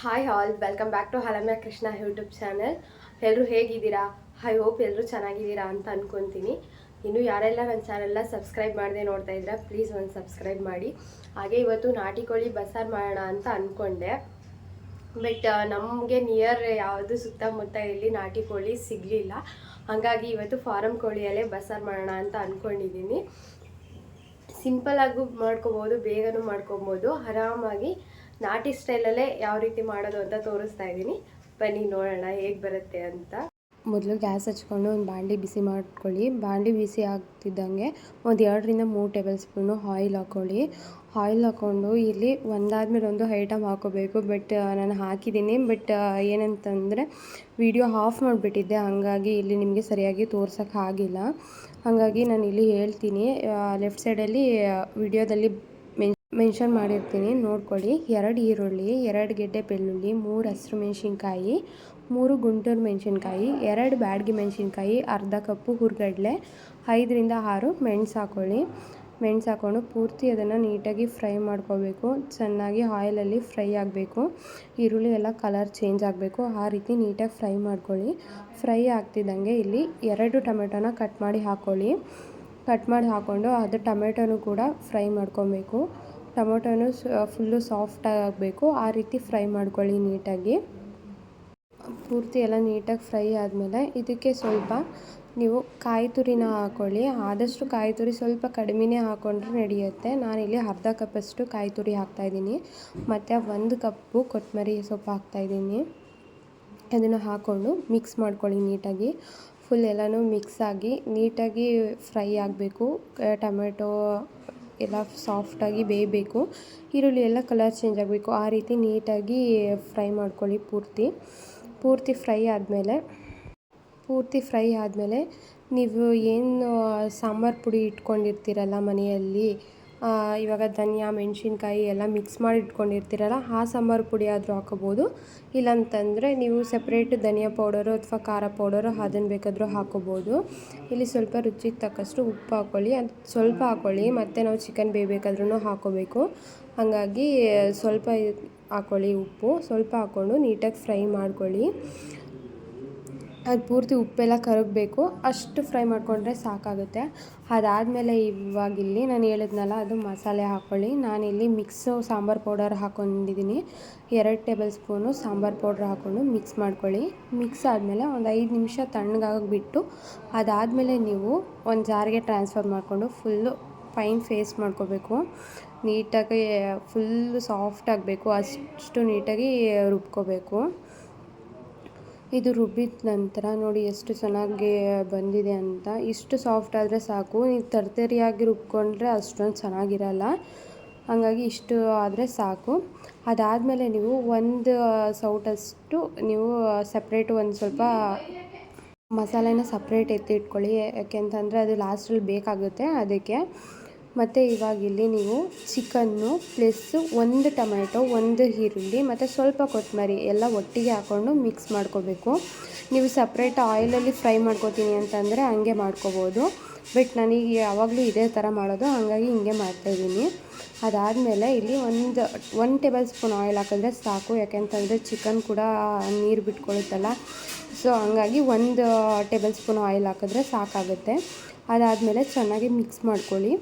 Hi all welcome back to Halamya Krishna YouTube channel ಎಲ್ಲರೂ ಹೇಗಿದ್ದೀರಾ? I hope ಎಲ್ಲರೂ ಚೆನ್ನಾಗಿದ್ದೀರಾ ಅಂತ ಅಂದ್ಕೊತೀನಿ ಇನ್ನು ಯಾರೆಲ್ಲ ನನ್ನ ಚಾನೆಲ್ನ ಸಬ್ಸ್ಕ್ರೈಬ್ ಮಾಡದೆ ನೋಡ್ತಾ ಇದ್ದೀರಾ ಪ್ಲೀಸ್ ಒಂದು ಸಬ್ಸ್ಕ್ರೈಬ್ ಮಾಡಿ. ಹಾಗೆ ಇವತ್ತು ನಾಟಿ ಕೋಳಿ ಬಸ್ಸಾರು ಮಾಡೋಣ ಅಂತ ಅಂದ್ಕೊಂಡೆ ಬಟ್ ನಮಗೆ ನಿಯರ್ ಯಾವುದು ಸುತ್ತಮುತ್ತ ಇಲ್ಲಿ ನಾಟಿ ಕೋಳಿ ಸಿಗಲಿಲ್ಲ. ಹಾಗಾಗಿ ಇವತ್ತು ಫಾರಮ್ ಕೋಳಿಯಲ್ಲೇ ಬಸ್ಸಾರು ಮಾಡೋಣ ಅಂತ ಅಂದ್ಕೊಂಡಿದ್ದೀನಿ ಸಿಂಪಲ್ ಆಗೂ ಮಾಡ್ಕೋಬೋದು, ಬೇಗನೂ ಮಾಡ್ಕೊಬೋದು. ಆರಾಮಾಗಿ ನಾಟಿ ಸ್ಟೈಲಲ್ಲೇ ಯಾವ ರೀತಿ ಮಾಡೋದು ಅಂತ ತೋರಿಸ್ತಾ ಇದ್ದೀನಿ. ಬನ್ನಿ ನೋಡೋಣ ಹೇಗೆ ಬರುತ್ತೆ ಅಂತ. ಮೊದಲು ಗ್ಯಾಸ್ ಹಚ್ಕೊಂಡು ಒಂದು ಬಾಂಡಿ ಬಿಸಿ ಮಾಡ್ಕೊಳ್ಳಿ. ಬಾಂಡಿ ಬಿಸಿ ಆಗ್ತಿದ್ದಂಗೆ ಒಂದು ಎರಡರಿಂದ ಮೂರು ಟೇಬಲ್ ಸ್ಪೂನು ಆಯಿಲ್ ಹಾಕ್ಕೊಳ್ಳಿ ಆಯಿಲ್ ಹಾಕ್ಕೊಂಡು ಇಲ್ಲಿ ಒಂದಾದ್ಮೇಲೆ ಒಂದು ಐಟಮ್ ಹಾಕೋಬೇಕು. ಬಟ್ ನಾನು ಹಾಕಿದ್ದೀನಿ. ಬಟ್ ಏನಂತಂದರೆ ವಿಡಿಯೋ ಆಫ್ ಮಾಡಿಬಿಟ್ಟಿದ್ದೆ. ಹಾಗಾಗಿ ಇಲ್ಲಿ ನಿಮಗೆ ಸರಿಯಾಗಿ ತೋರ್ಸೋಕ್ಕಾಗಿಲ್ಲ ಹಾಗಾಗಿ ನಾನು ಇಲ್ಲಿ ಹೇಳ್ತೀನಿ ಲೆಫ್ಟ್ ಸೈಡಲ್ಲಿ ವಿಡಿಯೋದಲ್ಲಿ ಮೆನ್ಷನ್ ಮಾಡಿರ್ತೀನಿ ನೋಡ್ಕೊಳ್ಳಿ ಎರಡು ಈರುಳ್ಳಿ, ಎರಡು ಗೆಡ್ಡೆ ಬೆಳ್ಳುಳ್ಳಿ, ಮೂರು ಹಸಿರು ಮೆಣಸಿನ್ಕಾಯಿ, ಮೂರು ಗುಂಟೂರು ಮೆಣಸಿನ್ಕಾಯಿ, ಎರಡು ಬ್ಯಾಡಗಿ ಮೆಣಸಿನ್ಕಾಯಿ, ಅರ್ಧ ಕಪ್ಪು ಹುರ್ಗಡ್ಲೆ, ಐದರಿಂದ ಆರು ಮೆಣಸು ಹಾಕ್ಕೊಳ್ಳಿ ಮೆಣಸು ಹಾಕ್ಕೊಂಡು ಪೂರ್ತಿ ಅದನ್ನು ನೀಟಾಗಿ ಫ್ರೈ ಮಾಡ್ಕೋಬೇಕು. ಚೆನ್ನಾಗಿ ಆಯಿಲಲ್ಲಿ ಫ್ರೈ ಆಗಬೇಕು. ಈರುಳ್ಳಿ ಎಲ್ಲ ಕಲರ್ ಚೇಂಜ್ ಆಗಬೇಕು. ಆ ರೀತಿ ನೀಟಾಗಿ ಫ್ರೈ ಮಾಡ್ಕೊಳ್ಳಿ. ಫ್ರೈ ಆಗ್ತಿದ್ದಂಗೆ ಇಲ್ಲಿ ಎರಡು ಟೊಮೆಟೊನ ಕಟ್ ಮಾಡಿ ಹಾಕ್ಕೊಳ್ಳಿ ಕಟ್ ಮಾಡಿ ಹಾಕ್ಕೊಂಡು ಅದು ಟೊಮೆಟೊನು ಕೂಡ ಫ್ರೈ ಮಾಡ್ಕೊಬೇಕು. ಟೊಮೊಟೊನು ಫುಲ್ಲು ಸಾಫ್ಟ್ ಆಗಬೇಕು ಆ ರೀತಿ ಫ್ರೈ ಮಾಡ್ಕೊಳ್ಳಿ ನೀಟಾಗಿ. ಪೂರ್ತಿ ಎಲ್ಲ ನೀಟಾಗಿ ಫ್ರೈ ಆದಮೇಲೆ ಇದಕ್ಕೆ ಸ್ವಲ್ಪ ನೀವು ಕಾಯಿ ತುರಿನ ಹಾಕ್ಕೊಳ್ಳಿ ಆದಷ್ಟು ಕಾಯಿ ತುರಿ ಸ್ವಲ್ಪ ಕಡಿಮೆನೇ ಹಾಕ್ಕೊಂಡ್ರೆ ನಡೆಯುತ್ತೆ. ನಾನಿಲ್ಲಿ ಅರ್ಧ ಕಪ್ಪಷ್ಟು ಕಾಯಿ ತುರಿ ಹಾಕ್ತಾಯಿದ್ದೀನಿ ಮತ್ತು ಒಂದು ಕಪ್ಪು ಕೊತ್ತಂಬರಿ ಸೊಪ್ಪು ಹಾಕ್ತಾಯಿದ್ದೀನಿ ಅದನ್ನು ಹಾಕ್ಕೊಂಡು ಮಿಕ್ಸ್ ಮಾಡ್ಕೊಳ್ಳಿ ನೀಟಾಗಿ. ಫುಲ್ ಎಲ್ಲನೂ ಮಿಕ್ಸ್ ಆಗಿ ನೀಟಾಗಿ ಫ್ರೈ ಆಗಬೇಕು. ಟೊಮೆಟೊ ಎಲ್ಲ ಸಾಫ್ಟಾಗಿ ಬೇಯಬೇಕು. ಈರುಳ್ಳಿ ಎಲ್ಲ ಕಲರ್ ಚೇಂಜ್ ಆಗಬೇಕು. ಆ ರೀತಿ ನೀಟಾಗಿ ಫ್ರೈ ಮಾಡ್ಕೊಳ್ಳಿ ಪೂರ್ತಿ. ಪೂರ್ತಿ ಫ್ರೈ ಆದಮೇಲೆ, ಪೂರ್ತಿ ಫ್ರೈ ಆದಮೇಲೆ ನೀವು ಏನು ಸಾಂಬಾರು ಪುಡಿ ಇಟ್ಕೊಂಡಿರ್ತೀರಲ್ಲ ಮನೆಯಲ್ಲಿ ಇವಾಗ ಧನಿಯಾ, ಮೆಣಸಿನ್ಕಾಯಿ ಎಲ್ಲ ಮಿಕ್ಸ್ ಮಾಡಿ ಇಟ್ಕೊಂಡಿರ್ತೀರಲ್ಲ, ಆ ಸಾಂಬಾರು ಪುಡಿ ಆದರೂ ಹಾಕೋಬೋದು ಇಲ್ಲಾಂತಂದರೆ ನೀವು ಸಪ್ರೇಟ್ ಧನಿಯಾ ಪೌಡರು ಅಥವಾ ಖಾರ ಪೌಡರು ಅದನ್ನು ಬೇಕಾದರೂ ಹಾಕೋಬೋದು ಇಲ್ಲಿ ಸ್ವಲ್ಪ ರುಚಿಗೆ ತಕ್ಕಷ್ಟು ಉಪ್ಪು ಹಾಕ್ಕೊಳ್ಳಿ ಅದು ಸ್ವಲ್ಪ ಹಾಕ್ಕೊಳ್ಳಿ ಮತ್ತು ನಾವು ಚಿಕನ್ ಬೇಯಬೇಕಾದ್ರೂ ಹಾಕೋಬೇಕು ಹಾಗಾಗಿ ಸ್ವಲ್ಪ ಹಾಕ್ಕೊಳ್ಳಿ ಉಪ್ಪು. ಸ್ವಲ್ಪ ಹಾಕ್ಕೊಂಡು ನೀಟಾಗಿ ಫ್ರೈ ಮಾಡ್ಕೊಳ್ಳಿ. ಅದು ಪೂರ್ತಿ ಉಪ್ಪೆಲ್ಲ ಕರಗಬೇಕು. ಅಷ್ಟು ಫ್ರೈ ಮಾಡಿಕೊಂಡ್ರೆ ಸಾಕಾಗುತ್ತೆ. ಅದಾದಮೇಲೆ ಇವಾಗಿಲ್ಲಿ ನಾನು ಹೇಳಿದ್ನಲ್ಲ, ಅದು ಮಸಾಲೆ ಹಾಕ್ಕೊಳ್ಳಿ ನಾನಿಲ್ಲಿ ಮಿಕ್ಸು ಸಾಂಬಾರು ಪೌಡರ್ ಹಾಕ್ಕೊಂಡಿದ್ದೀನಿ ಎರಡು ಟೇಬಲ್ ಸ್ಪೂನು ಸಾಂಬಾರು ಪೌಡ್ರ್ ಹಾಕ್ಕೊಂಡು ಮಿಕ್ಸ್ ಮಾಡ್ಕೊಳ್ಳಿ. ಮಿಕ್ಸ್ ಆದಮೇಲೆ ಒಂದು ಐದು ನಿಮಿಷ ತಣ್ಣಗಾಗಿಬಿಟ್ಟು ಅದಾದಮೇಲೆ ನೀವು ಒಂದು ಜಾರಿಗೆ ಟ್ರಾನ್ಸ್ಫರ್ ಮಾಡಿಕೊಂಡು ಫುಲ್ಲು ಫೈನ್ ಫೇಸ್ ಮಾಡ್ಕೋಬೇಕು. ನೀಟಾಗಿ, ಫುಲ್ಲು ಸಾಫ್ಟ್ ಆಗಬೇಕು. ಅಷ್ಟು ನೀಟಾಗಿ ರುಬ್ಕೋಬೇಕು. ಇದು ರುಬ್ಬಿದ ನಂತರ ನೋಡಿ ಎಷ್ಟು ಚೆನ್ನಾಗಿ ಬಂದಿದೆ ಅಂತ. ಇಷ್ಟು ಸಾಫ್ಟ್ ಆದರೆ ಸಾಕು. ನೀವು ತರ್ತರಿಯಾಗಿ ರುಬ್ಕೊಂಡ್ರೆ ಅಷ್ಟೊಂದು ಚೆನ್ನಾಗಿರಲ್ಲ. ಹಾಗಾಗಿ ಇಷ್ಟು ಆದರೆ ಸಾಕು. ಅದಾದಮೇಲೆ ನೀವು ಒಂದು ಸೌಟಷ್ಟು ನೀವು ಸಪ್ರೇಟು ಒಂದು ಸ್ವಲ್ಪ ಮಸಾಲೆನ ಸಪ್ರೇಟ್ ಎತ್ತಿಟ್ಕೊಳ್ಳಿ ಯಾಕೆಂತಂದರೆ ಅದು ಲಾಸ್ಟಲ್ಲಿ ಬೇಕಾಗುತ್ತೆ ಅದಕ್ಕೆ. ಮತ್ತು ಇವಾಗ ಇಲ್ಲಿ ನೀವು ಚಿಕನ್ನು ಪ್ಲಸ್ ಒಂದು ಟೊಮೆಟೊ ಒಂದು ಈರುಳ್ಳಿ ಮತ್ತು ಸ್ವಲ್ಪ ಕೊತ್ತಂಬರಿ ಎಲ್ಲ ಒಟ್ಟಿಗೆ ಹಾಕ್ಕೊಂಡು ಮಿಕ್ಸ್ ಮಾಡ್ಕೋಬೇಕು. ನೀವು ಸಪ್ರೇಟ್ ಆಯಿಲಲ್ಲಿ ಫ್ರೈ ಮಾಡ್ಕೋತೀನಿ ಅಂತಂದರೆ ಹಂಗೆ ಮಾಡ್ಕೋಬೋದು. ಬಟ್ ನನಗೆ ಯಾವಾಗಲೂ ಇದೇ ಥರ ಮಾಡೋದು, ಹಾಗಾಗಿ ಹಿಂಗೆ ಮಾಡ್ತಾಯಿದ್ದೀನಿ ಅದಾದಮೇಲೆ ಇಲ್ಲಿ ಒಂದು ಒನ್ ಟೇಬಲ್ ಸ್ಪೂನ್ ಆಯಿಲ್ ಹಾಕಿದ್ರೆ ಸಾಕು, ಯಾಕೆಂತಂದರೆ ಚಿಕನ್ ಕೂಡ ನೀರು ಬಿಟ್ಕೊಳ್ಳುತ್ತಲ್ಲ ಸೊ ಹಂಗಾಗಿ ಒಂದು ಟೇಬಲ್ ಸ್ಪೂನ್ ಆಯಿಲ್ ಹಾಕಿದ್ರೆ ಸಾಕಾಗುತ್ತೆ. ಅದಾದಮೇಲೆ ಚೆನ್ನಾಗಿ ಮಿಕ್ಸ್ ಮಾಡ್ಕೊಳ್ಳಿ.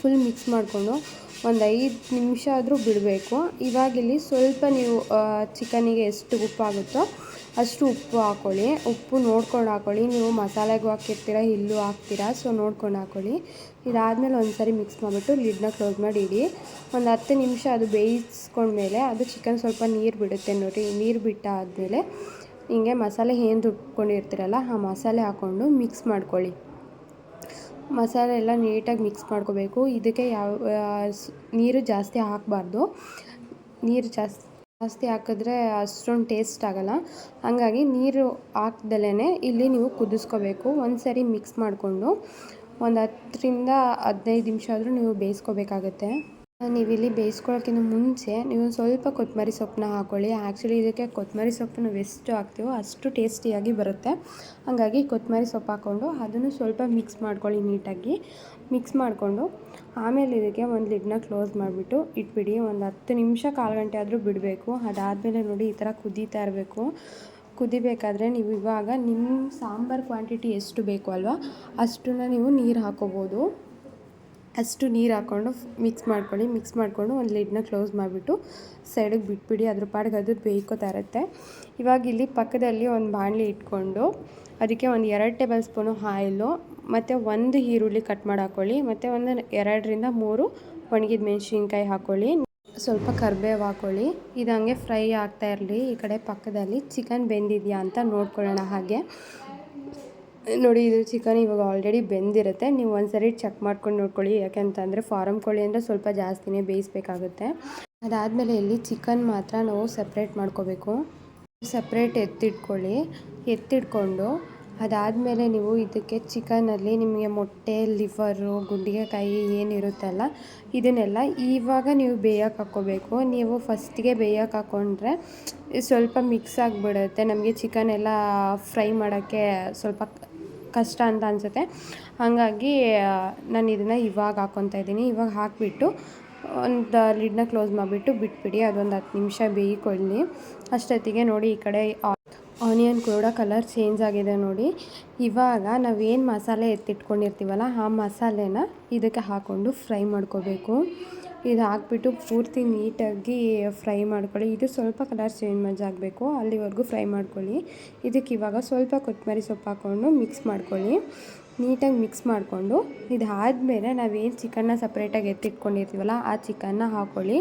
ಫುಲ್ ಮಿಕ್ಸ್ ಮಾಡಿಕೊಂಡು ಒಂದು ಐದು ನಿಮಿಷ ಆದರೂ ಬಿಡಬೇಕು. ಇವಾಗಿಲ್ಲಿ ಸ್ವಲ್ಪ ನೀವು ಚಿಕನಿಗೆ ಎಷ್ಟು ಉಪ್ಪಾಗುತ್ತೋ ಅಷ್ಟು ಉಪ್ಪು ಹಾಕ್ಕೊಳ್ಳಿ ಉಪ್ಪು ನೋಡ್ಕೊಂಡು ಹಾಕ್ಕೊಳ್ಳಿ ನೀವು ಮಸಾಲೆಗೂ ಹಾಕಿರ್ತೀರ, ಇಲ್ಲೂ ಹಾಕ್ತೀರಾ ಸೊ ನೋಡ್ಕೊಂಡು ಹಾಕ್ಕೊಳ್ಳಿ ಇದಾದಮೇಲೆ ಒಂದು ಸರಿ ಮಿಕ್ಸ್ ಮಾಡಿಬಿಟ್ಟು ಲಿಡ್ನ ಕ್ಲೋಸ್ ಮಾಡಿ ಇಡಿ. ಒಂದು ಹತ್ತು ನಿಮಿಷ ಅದು ಬೇಯಿಸ್ಕೊಂಡ್ಮೇಲೆ ಅದು ಚಿಕನ್ ಸ್ವಲ್ಪ ನೀರು ಬಿಡುತ್ತೆ ನೋಡಿ. ನೀರು ಬಿಟ್ಟಾದಮೇಲೆ ಹಿಂಗೆ ಮಸಾಲೆ ಏನು ರುಬ್ಕೊಂಡಿರ್ತೀರಲ್ಲ, ಆ ಮಸಾಲೆ ಹಾಕ್ಕೊಂಡು ಮಿಕ್ಸ್ ಮಾಡ್ಕೊಳ್ಳಿ. ಮಸಾಲೆ ಎಲ್ಲ ನೀಟಾಗಿ ಮಿಕ್ಸ್ ಮಾಡ್ಕೋಬೇಕು. ಇದಕ್ಕೆ ಯಾವ ನೀರು ಜಾಸ್ತಿ ಹಾಕಬಾರ್ದು. ನೀರು ಜಾಸ್ತಿ ಜಾಸ್ತಿ ಹಾಕಿದ್ರೆ ಅಷ್ಟೊಂದು ಟೇಸ್ಟ್ ಆಗೋಲ್ಲ. ಹಾಗಾಗಿ ನೀರು ಹಾಕ್ದಲೇ ಇಲ್ಲಿ ನೀವು ಕುದಿಸ್ಕೋಬೇಕು. ಒಂದು ಸರಿ ಮಿಕ್ಸ್ ಮಾಡಿಕೊಂಡು ಒಂದು ಹತ್ತರಿಂದ ಹದಿನೈದು ನಿಮಿಷ ಆದರೂ ನೀವು ಬೇಯಿಸ್ಕೋಬೇಕಾಗತ್ತೆ. ನೀವಿಲ್ಲಿ ಬೇಯಿಸ್ಕೊಳ್ಳೋಕ್ಕಿಂತ ಮುಂಚೆ ನೀವು ಸ್ವಲ್ಪ ಕೊತ್ತಂಬರಿ ಸೊಪ್ಪನ್ನ ಹಾಕ್ಕೊಳ್ಳಿ ಆ್ಯಕ್ಚುಲಿ ಇದಕ್ಕೆ ಕೊತ್ತಂಬರಿ ಸೊಪ್ಪನ್ನು ಎಷ್ಟು ಹಾಕ್ತೀವೋ ಅಷ್ಟು ಟೇಸ್ಟಿಯಾಗಿ ಬರುತ್ತೆ. ಹಾಗಾಗಿ ಕೊತ್ತಂಬರಿ ಸೊಪ್ಪು ಹಾಕ್ಕೊಂಡು ಅದನ್ನು ಸ್ವಲ್ಪ ಮಿಕ್ಸ್ ಮಾಡ್ಕೊಳ್ಳಿ ನೀಟಾಗಿ. ಮಿಕ್ಸ್ ಮಾಡಿಕೊಂಡು ಆಮೇಲೆ ಇದಕ್ಕೆ ಒಂದು ಲಿಡ್ನ ಕ್ಲೋಸ್ ಮಾಡಿಬಿಟ್ಟು ಇಟ್ಬಿಡಿ. ಒಂದು ಹತ್ತು ನಿಮಿಷ ಕಾಲು ಗಂಟೆ ಆದರೂ ಬಿಡಬೇಕು. ಅದಾದಮೇಲೆ ನೋಡಿ ಈ ಥರ ಕುದೀತಾ ಇರಬೇಕು. ಕುದಿಬೇಕಾದ್ರೆ ನೀವು ಇವಾಗ ನಿಮ್ಮ ಸಾಂಬಾರು ಕ್ವಾಂಟಿಟಿ ಎಷ್ಟು ಬೇಕು ಅಲ್ವಾ, ಅಷ್ಟನ್ನು ನೀವು ನೀರು ಹಾಕೋಬೋದು. ಅಷ್ಟು ನೀರು ಹಾಕ್ಕೊಂಡು ಮಿಕ್ಸ್ ಮಾಡ್ಕೊಳ್ಳಿ ಮಿಕ್ಸ್ ಮಾಡಿಕೊಂಡು ಒಂದು ಲಿಡ್ನ ಕ್ಲೋಸ್ ಮಾಡಿಬಿಟ್ಟು ಸೈಡಿಗೆ ಬಿಟ್ಬಿಡಿ. ಅದ್ರ ಪಾಡಿಗೆ ಅದು ಬೇಯ್ಕೋತಾ ಇರುತ್ತೆ ಇವಾಗ ಇಲ್ಲಿ ಪಕ್ಕದಲ್ಲಿ ಒಂದು ಬಾಣಲಿ ಇಟ್ಕೊಂಡು ಅದಕ್ಕೆ ಒಂದು ಎರಡು ಟೇಬಲ್ ಸ್ಪೂನು ಆಯಿಲು ಮತ್ತು ಒಂದು ಈರುಳ್ಳಿ ಕಟ್ ಮಾಡಿ ಹಾಕ್ಕೊಳ್ಳಿ ಮತ್ತು ಒಂದು ಎರಡರಿಂದ ಮೂರು ಒಣಗಿದ ಮೆಣಸಿನ್ಕಾಯಿ ಹಾಕ್ಕೊಳ್ಳಿ ಸ್ವಲ್ಪ ಕರ್ಬೇವು ಹಾಕ್ಕೊಳ್ಳಿ ಇದು ಹಂಗೆ ಫ್ರೈ ಆಗ್ತಾ ಇರಲಿ. ಈ ಕಡೆ ಪಕ್ಕದಲ್ಲಿ ಚಿಕನ್ ಬೆಂದಿದೆಯಾ ಅಂತ ನೋಡ್ಕೊಳ್ಳೋಣ ಹಾಗೆ. ನೋಡಿ, ಇದು ಚಿಕನ್ ಇವಾಗ ಆಲ್ರೆಡಿ ಬೆಂದಿರುತ್ತೆ. ನೀವು ಒಂದ್ಸರಿ ಚೆಕ್ ಮಾಡ್ಕೊಂಡು ನೋಡ್ಕೊಳ್ಳಿ. ಯಾಕೆಂತಂದರೆ ಫಾರಮ್ ಕೋಳಿ ಅಂದರೆ ಸ್ವಲ್ಪ ಜಾಸ್ತಿನೇ ಬೇಯಿಸ್ಬೇಕಾಗುತ್ತೆ. ಅದಾದಮೇಲೆ ಇಲ್ಲಿ ಚಿಕನ್ ಮಾತ್ರ ನಾವು ಸಪ್ರೇಟ್ ಮಾಡ್ಕೋಬೇಕು. ಸಪ್ರೇಟ್ ಎತ್ತಿಟ್ಕೊಳ್ಳಿ. ಎತ್ತಿಟ್ಕೊಂಡು ಅದಾದಮೇಲೆ ನೀವು ಇದಕ್ಕೆ ಚಿಕನಲ್ಲಿ ನಿಮಗೆ ಮೊಟ್ಟೆ ಲಿವರು ಗುಂಡಿಗೆಕಾಯಿ ಏನಿರುತ್ತಲ್ಲ, ಇದನ್ನೆಲ್ಲ ಇವಾಗ ನೀವು ಬೇಯಕ್ಕೆ ಹಾಕ್ಕೋಬೇಕು. ನೀವು ಫಸ್ಟಿಗೆ ಬೇಯಕ್ಕೆ ಹಾಕ್ಕೊಂಡ್ರೆ ಸ್ವಲ್ಪ ಮಿಕ್ಸ್ ಆಗಿಬಿಡುತ್ತೆ. ನಮಗೆ ಚಿಕನ್ ಎಲ್ಲ ಫ್ರೈ ಮಾಡೋಕ್ಕೆ ಸ್ವಲ್ಪ ಕಷ್ಟ ಅಂತ ಅನಿಸುತ್ತೆ. ಹಾಗಾಗಿ ನಾನು ಇದನ್ನು ಇವಾಗ ಹಾಕ್ಕೊತಾ ಇದ್ದೀನಿ. ಇವಾಗ ಹಾಕಿಬಿಟ್ಟು, ಒಂದು ಲಿಡ್ನ ಕ್ಲೋಸ್ ಮಾಡಿಬಿಟ್ಟು ಬಿಟ್ಬಿಡಿ. ಅದೊಂದು ಹತ್ತು ನಿಮಿಷ ಬೇಯಿಕೊಳ್ಳಿ. ಅಷ್ಟೊತ್ತಿಗೆ ನೋಡಿ ಈ ಕಡೆ ಆನಿಯನ್ ಕೂಡ ಕಲರ್ ಚೇಂಜ್ ಆಗಿದೆ ನೋಡಿ. ಇವಾಗ ನಾವೇನು ಮಸಾಲೆ ಎತ್ತಿಟ್ಕೊಂಡಿರ್ತೀವಲ್ಲ, ಆ ಮಸಾಲೆನ ಇದಕ್ಕೆ ಹಾಕ್ಕೊಂಡು ಫ್ರೈ ಮಾಡ್ಕೋಬೇಕು. ಇದು ಹಾಕ್ಬಿಟ್ಟು ಪೂರ್ತಿ ನೀಟಾಗಿ ಫ್ರೈ ಮಾಡ್ಕೊಳ್ಳಿ. ಇದು ಸ್ವಲ್ಪ ಕಲರ್ ಚೇಂಜ್ ಆಗಬೇಕು ಅಲ್ಲಿವರೆಗೂ ಫ್ರೈ ಮಾಡ್ಕೊಳ್ಳಿ. ಇದಕ್ಕೆ ಇವಾಗ ಸ್ವಲ್ಪ ಕೊತ್ತಂಬರಿ ಸೊಪ್ಪು ಹಾಕ್ಕೊಂಡು ಮಿಕ್ಸ್ ಮಾಡ್ಕೊಳ್ಳಿ. ನೀಟಾಗಿ ಮಿಕ್ಸ್ ಮಾಡಿಕೊಂಡು ಇದಾದಮೇಲೆ ನಾವೇನು ಚಿಕನ್ನ ಸಪ್ರೇಟಾಗಿ ಎತ್ತಿಟ್ಕೊಂಡಿರ್ತೀವಲ್ಲ, ಆ ಚಿಕನ್ನ ಹಾಕ್ಕೊಳ್ಳಿ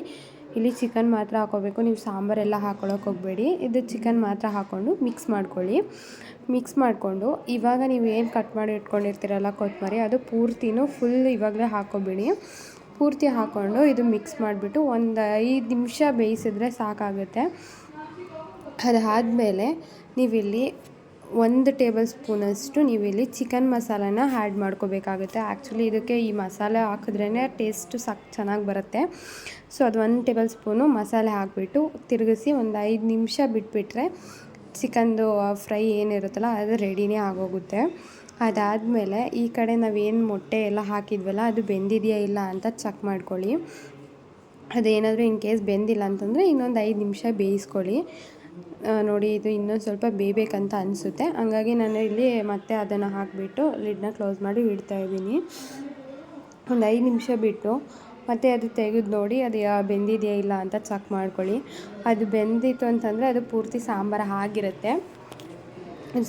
ಇಲ್ಲಿ ಚಿಕನ್ ಮಾತ್ರ ಹಾಕೋಬೇಕು. ನೀವು ಸಾಂಬಾರೆಲ್ಲ ಹಾಕೊಳ್ಳೋಕೆ ಹೋಗಬೇಡಿ. ಇದು ಚಿಕನ್ ಮಾತ್ರ ಹಾಕ್ಕೊಂಡು ಮಿಕ್ಸ್ ಮಾಡ್ಕೊಳ್ಳಿ. ಮಿಕ್ಸ್ ಮಾಡಿಕೊಂಡು ಇವಾಗ ನೀವು ಏನು ಕಟ್ ಮಾಡಿ ಇಟ್ಕೊಂಡಿರ್ತೀರಲ್ಲ ಕೊತ್ತಂಬರಿ, ಅದು ಪೂರ್ತಿನೂ ಫುಲ್ ಇವಾಗಲೇ ಹಾಕೋಬೇಡಿ. ಪೂರ್ತಿ ಹಾಕ್ಕೊಂಡು ಇದು ಮಿಕ್ಸ್ ಮಾಡಿಬಿಟ್ಟು ಒಂದು ಐದು ನಿಮಿಷ ಬೇಯಿಸಿದ್ರೆ ಸಾಕಾಗುತ್ತೆ. ಅದಾದಮೇಲೆ ನೀವಿಲ್ಲಿ ಒಂದು ಟೇಬಲ್ ಸ್ಪೂನಷ್ಟು ನೀವಿಲ್ಲಿ ಚಿಕನ್ ಮಸಾಲಾನ ಆ್ಯಡ್ ಮಾಡ್ಕೋಬೇಕಾಗುತ್ತೆ. ಆ್ಯಕ್ಚುಲಿ ಇದಕ್ಕೆ ಈ ಮಸಾಲೆ ಹಾಕಿದ್ರೇ ಟೇಸ್ಟು ಸಾಕು, ಚೆನ್ನಾಗಿ ಬರುತ್ತೆ. ಸೊ, ಅದು ಒಂದು ಟೇಬಲ್ ಸ್ಪೂನು ಮಸಾಲೆ ಹಾಕಿಬಿಟ್ಟು ತಿರುಗಿಸಿ ಒಂದು ಐದು ನಿಮಿಷ ಬಿಟ್ಬಿಟ್ರೆ ಚಿಕನ್ದು ಫ್ರೈ ಏನಿರುತ್ತಲ್ಲ, ಅದು ರೆಡಿನೇ ಆಗೋಗುತ್ತೆ. ಅದಾದಮೇಲೆ ಈ ಕಡೆ ನಾವೇನು ಮೊಟ್ಟೆ ಎಲ್ಲ ಹಾಕಿದ್ವಲ್ಲ, ಅದು ಬೆಂದಿದೆಯಾ ಇಲ್ಲ ಅಂತ ಚೆಕ್ ಮಾಡ್ಕೊಳ್ಳಿ. ಅದೇನಾದರೂ ಇನ್ ಕೇಸ್ ಬೆಂದಿಲ್ಲ ಅಂತಂದರೆ ಇನ್ನೊಂದು ಐದು ನಿಮಿಷ ಬೇಯಿಸ್ಕೊಳ್ಳಿ. ನೋಡಿ, ಇದು ಇನ್ನೊಂದು ಸ್ವಲ್ಪ ಬೇಯಬೇಕಂತ ಅನಿಸುತ್ತೆ. ಹಂಗಾಗಿ ನಾನು ಇಲ್ಲಿ ಮತ್ತೆ ಅದನ್ನು ಹಾಕಿಬಿಟ್ಟು ಲಿಡ್ನ ಕ್ಲೋಸ್ ಮಾಡಿ ಇಡ್ತಾ ಇದ್ದೀನಿ. ಒಂದು ಐದು ನಿಮಿಷ ಬಿಟ್ಟು ಮತ್ತು ಅದು ತೆಗೆದು ನೋಡಿ, ಅದು ಬೆಂದಿದೆಯಾ ಇಲ್ಲ ಅಂತ ಚೆಕ್ ಮಾಡ್ಕೊಳ್ಳಿ. ಅದು ಬೆಂದಿತ್ತು ಅಂತಂದರೆ ಅದು ಪೂರ್ತಿ ಸಾಂಬಾರು ಆಗಿರುತ್ತೆ.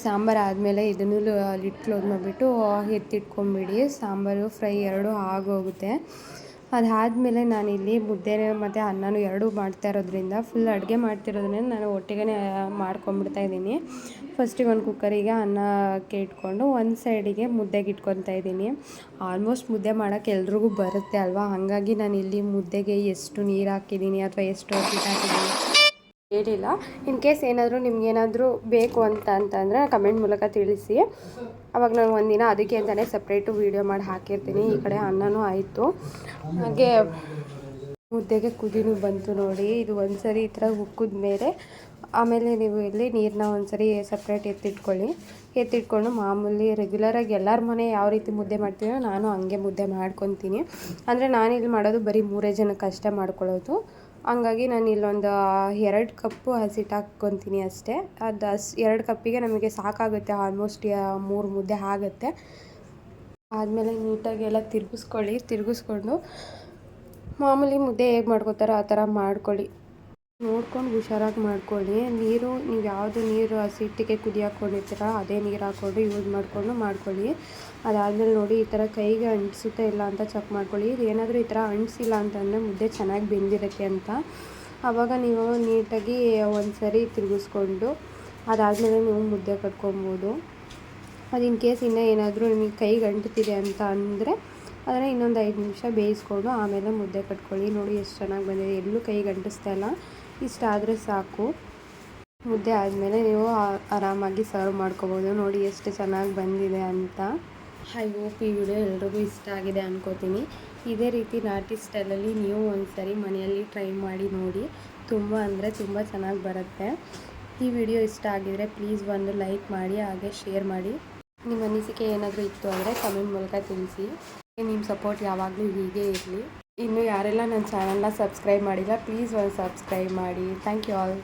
ಸಾಂಬಾರು ಆದಮೇಲೆ ಇದನ್ನು ಲಿಡ್ ಕ್ಲೋಸ್ ಮಾಡಿಬಿಟ್ಟು ಎತ್ತಿಟ್ಕೊಂಬಿಡಿ. ಸಾಂಬಾರು ಫ್ರೈ ಎರಡೂ ಆಗೋಗುತ್ತೆ. ಅದಾದಮೇಲೆ ನಾನಿಲ್ಲಿ ಮುದ್ದೆ ಮತ್ತು ಅನ್ನನೂ ಎರಡೂ ಮಾಡ್ತಾ ಇರೋದ್ರಿಂದ ಫುಲ್ ಅಡುಗೆ ಮಾಡ್ತಿರೋದ್ರಿಂದ ನಾನು ಒಟ್ಟಿಗೆ ಮಾಡ್ಕೊಂಡ್ಬಿಡ್ತಾ ಇದ್ದೀನಿ. ಫಸ್ಟಿಗೆ ಒಂದು ಕುಕ್ಕರಿಗೆ ಅನ್ನಕ್ಕೆ ಇಟ್ಕೊಂಡು ಒಂದು ಸೈಡಿಗೆ ಮುದ್ದೆಗೆ ಇಟ್ಕೊತಾ ಇದ್ದೀನಿ. ಆಲ್ಮೋಸ್ಟ್ ಮುದ್ದೆ ಮಾಡೋಕ್ಕೆ ಎಲ್ರಿಗೂ ಬರುತ್ತೆ ಅಲ್ವಾ? ಹಾಗಾಗಿ ನಾನು ಇಲ್ಲಿ ಮುದ್ದೆಗೆ ಎಷ್ಟು ನೀರು ಹಾಕಿದ್ದೀನಿ ಅಥವಾ ಎಷ್ಟು ಹಾಕಿದ್ದೀನಿ ಹೇಳಿಲ್ಲ ಇನ್ ಕೇಸ್ ಏನಾದರೂ ನಿಮ್ಗೇನಾದರೂ ಬೇಕು ಅಂತ ಅಂತಂದರೆ ಕಮೆಂಟ್ ಮೂಲಕ ತಿಳಿಸಿ. ಅವಾಗ ನಾನು ಒಂದಿನ ಅದಕ್ಕೆ ಅಂತಲೇ ಸಪ್ರೇಟು ವೀಡಿಯೋ ಮಾಡಿ ಹಾಕಿರ್ತೀನಿ. ಈ ಕಡೆ ಅನ್ನನೂ ಆಯಿತು. ಹಾಗೆ ಮುದ್ದೆಗೆ ಕುದಿನೂ ಬಂತು ನೋಡಿ. ಇದು ಒಂದು ಸರಿ ಈ ಥರ ಉಕ್ಕಿದ ಮೇಲೆ ಆಮೇಲೆ ನೀವು ಇಲ್ಲಿ ನೀರನ್ನ ಒಂದು ಸರಿ ಸಪ್ರೇಟ್ ಎತ್ತಿಟ್ಕೊಳ್ಳಿ. ಎತ್ತಿಟ್ಕೊಂಡು ಮಾಮೂಲಿ ರೆಗ್ಯುಲರಾಗಿ ಎಲ್ಲರ ಮನೆ ಯಾವ ರೀತಿ ಮುದ್ದೆ ಮಾಡ್ತೀನೋ ನಾನು ಹಂಗೆ ಮುದ್ದೆ ಮಾಡ್ಕೊತೀನಿ. ಅಂದರೆ ನಾನಿಲ್ಲಿ ಮಾಡೋದು ಬರೀ ಮೂರೇ ಜನಕ್ಕೆ ಅಷ್ಟೇ ಮಾಡ್ಕೊಳ್ಳೋದು. ಹಂಗಾಗಿ ನಾನು ಇಲ್ಲೊಂದು ಎರಡು ಕಪ್ಪು ಹಸಿಟ್ಟು ಹಾಕ್ಕೊತೀನಿ ಅಷ್ಟೇ. ಅದು ಹಸ್ ಎರಡು ಕಪ್ಪಿಗೆ ನಮಗೆ ಸಾಕಾಗುತ್ತೆ ಆಲ್ಮೋಸ್ಟ್ ಮೂರು ಮುದ್ದೆ ಆಗುತ್ತೆ. ಆದಮೇಲೆ ನೀಟಾಗಿ ಎಲ್ಲ ತಿರುಗಿಸ್ಕೊಳ್ಳಿ, ತಿರುಗಿಸ್ಕೊಂಡು ಮಾಮೂಲಿ ಮುದ್ದೆ ಹೇಗೆ ಮಾಡ್ಕೋತಾರೋ ಆ ಥರ ಮಾಡ್ಕೊಳ್ಳಿ. ನೋಡ್ಕೊಂಡು ಹುಷಾರಾಗಿ ಮಾಡ್ಕೊಳ್ಳಿ. ನೀರು, ನೀವು ಯಾವುದು ನೀರು ಹಸಿಟ್ಟಿಗೆ ಕುದಿ ಹಾಕ್ಕೊಂಡಿರ್ತೀರ ಅದೇ ನೀರು ಹಾಕ್ಕೊಂಡು ಯೂಸ್ ಮಾಡಿಕೊಂಡು ಮಾಡ್ಕೊಳ್ಳಿ. ಅದಾದಮೇಲೆ ನೋಡಿ, ಈ ಥರ ಕೈಗೆ ಅಂಟಿಸುತ್ತೆ ಇಲ್ಲ ಅಂತ ಚೆಕ್ ಮಾಡ್ಕೊಳ್ಳಿ. ಇದು ಏನಾದರೂ ಈ ಥರ ಅಂಟಿಸಿಲ್ಲ ಅಂತಂದರೆ ಮುದ್ದೆ ಚೆನ್ನಾಗಿ ಬೆಂದಿರುತ್ತೆ ಅಂತ. ಆವಾಗ ನೀವು ನೀಟಾಗಿ ಒಂದು ಸರಿ ತಿರುಗಿಸ್ಕೊಂಡು ಅದಾದಮೇಲೆ ನೀವು ಮುದ್ದೆ ಕಟ್ಕೊಬೋದು. ಅದು ಇನ್ ಕೇಸ್ ಇನ್ನೂ ಏನಾದರೂ ನಿಮಗೆ ಕೈಗೆ ಅಂಟ್ತಿದೆ ಅಂತ ಅಂದರೆ ಅದನ್ನು ಇನ್ನೊಂದು ಐದು ನಿಮಿಷ ಬೇಯಿಸ್ಕೊಂಡು ಆಮೇಲೆ ಮುದ್ದೆ ಕಟ್ಕೊಳ್ಳಿ. ನೋಡಿ, ಎಷ್ಟು ಚೆನ್ನಾಗಿ ಬಂದಿದೆ. ಎಲ್ಲೂ ಕೈಗೆ ಅಂಟಿಸ್ತಾ ಇಲ್ಲ. ಇಷ್ಟಾದರೆ ಸಾಕು. ಮುದ್ದೆ ಆದಮೇಲೆ ನೀವು ಆರಾಮಾಗಿ ಸರ್ವ್ ಮಾಡ್ಕೋಬೋದು. ನೋಡಿ ಎಷ್ಟು ಚೆನ್ನಾಗಿ ಬಂದಿದೆ ಅಂತ. ಐ ಹೋಪ್ ಈ ವಿಡಿಯೋ ಎಲ್ರಿಗೂ ಇಷ್ಟ ಆಗಿದೆ ಅನ್ಕೋತೀನಿ. ಇದೇ ರೀತಿ ನಾಟಿ ಸ್ಟೈಲಲ್ಲಿ ನೀವು ಒಂದು ಸರಿ ಮನೆಯಲ್ಲಿ ಟ್ರೈ ಮಾಡಿ ನೋಡಿ. ತುಂಬ ಅಂದರೆ ತುಂಬ ಚೆನ್ನಾಗಿ ಬರುತ್ತೆ. ಈ ವಿಡಿಯೋ ಇಷ್ಟ ಆಗಿದರೆ ಪ್ಲೀಸ್ ಒಂದು ಲೈಕ್ ಮಾಡಿ, ಹಾಗೆ ಶೇರ್ ಮಾಡಿ. ನಿಮ್ಮ ಅನಿಸಿಕೆ ಏನಾದರೂ ಇತ್ತು ಅಂದರೆ ಕಮೆಂಟ್ ಮೂಲಕ ತಿಳಿಸಿ. ನಿಮ್ಮ ಸಪೋರ್ಟ್ ಯಾವಾಗಲೂ ಹೀಗೆ ಇರಲಿ. ಇನ್ನು ಯಾರೆಲ್ಲ ನನ್ನ ಚಾನಲ್ನ ಸಬ್ಸ್ಕ್ರೈಬ್ ಮಾಡಿಲ್ಲ ಪ್ಲೀಸ್ ಒಂದು ಸಬ್ಸ್ಕ್ರೈಬ್ ಮಾಡಿ. Thank you all